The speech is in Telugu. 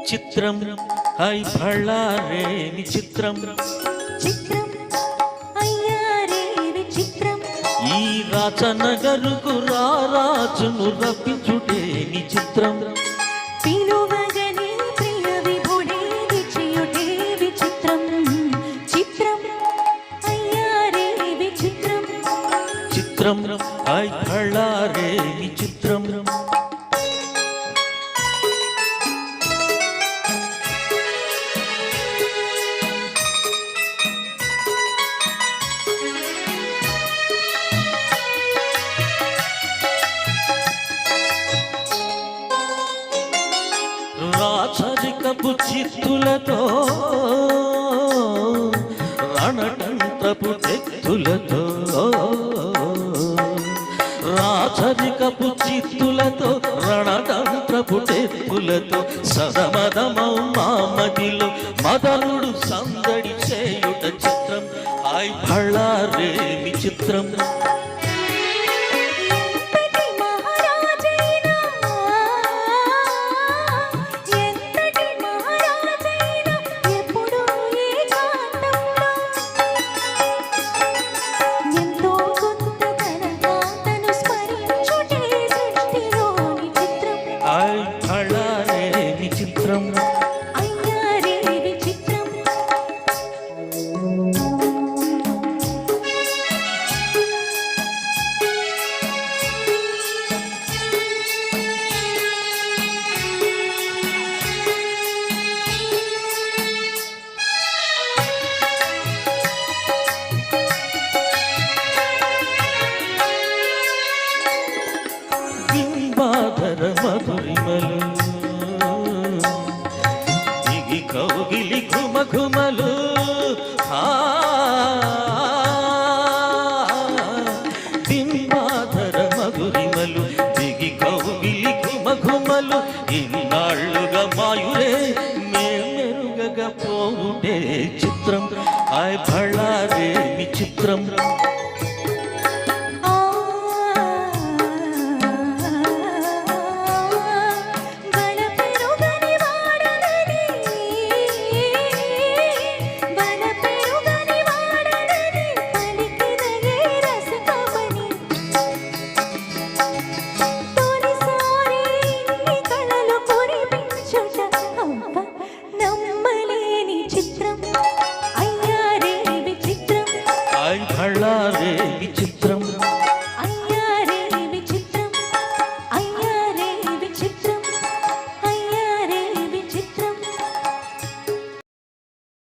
చిత్రం. హై భళ్ళారేమి చిత్రం. చిత్రం. అయ్యారే విచిత్రం ఈ రాచనగరుకు రారాజును రప్పించుటేమి చిత్రం. పిలువగనే ప్రియ విభుడే విచియుటే విచిత్రం. చిత్రం. చిత్రం. హై భళ్ళారేమి చిత్రం. రాచరికపు చిత్తులతో రణతంత్రపు చెత్తులతో రాచరికపు చిత్తులతో రణతంత్రపు చెత్తులతో సదమదమౌ మామదిలో మదనుడు సందడి చేయుట చిత్రం. ఐ భళ్ళారేమి చిత్రం. బింబాధర మధురిమలు దిగి కౌగిలి ఘుమ ఘుమలు ఆ, మధురిమలు. దిగి కౌగిలి ఘుమ ఘుమలు ఇన్నాళ్ళుగా మాయురే మేమెరుగగా పోవుటే చిత్రం. ఆయ్ భళ్ళారేమి చిత్రం. వచ్చావే విచిత్రం